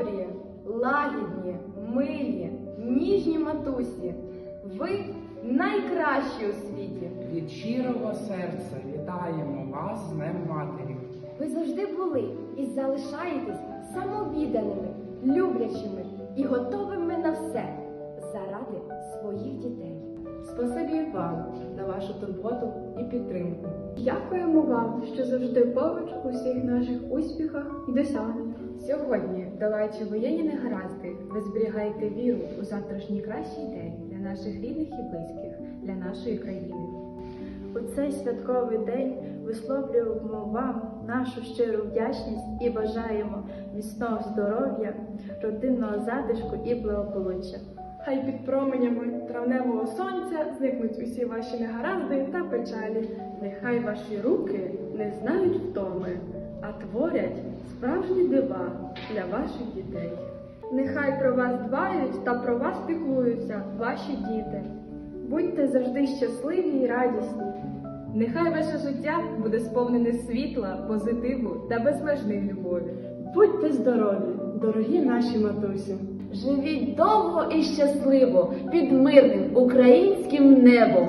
добрі, лагідні, милі, ніжні матусі. Ви найкращі у світі. Від щирого серця вітаємо вас з Днем Матері. Ви завжди були і залишаєтесь самовідданими, люблячими і готовими на все заради своїх дітей. Спасибі вам вашу турботу і підтримку. Дякуємо вам, що завжди поруч у всіх наших успіхах і досягненнях. Сьогодні, долаючи воєнні негаразди, ви зберігаєте віру у завтрашній кращий день для наших рідних і близьких, для нашої країни. У цей святковий день висловлюємо вам нашу щиру вдячність і бажаємо міцного здоров'я, родинного затишку і благополуччя. Хай під променями травневого сонця зникнуть усі ваші негаразди та печалі. Нехай ваші руки не знають втоми, а творять справжні дива для ваших дітей. Нехай про вас дбають та про вас піклуються ваші діти. Будьте завжди щасливі і радісні. Нехай ваше життя буде сповнене світла, позитиву та безмежної любові. Будьте здорові, дорогі наші матусі! Живіть довго і щасливо під мирним українським небом.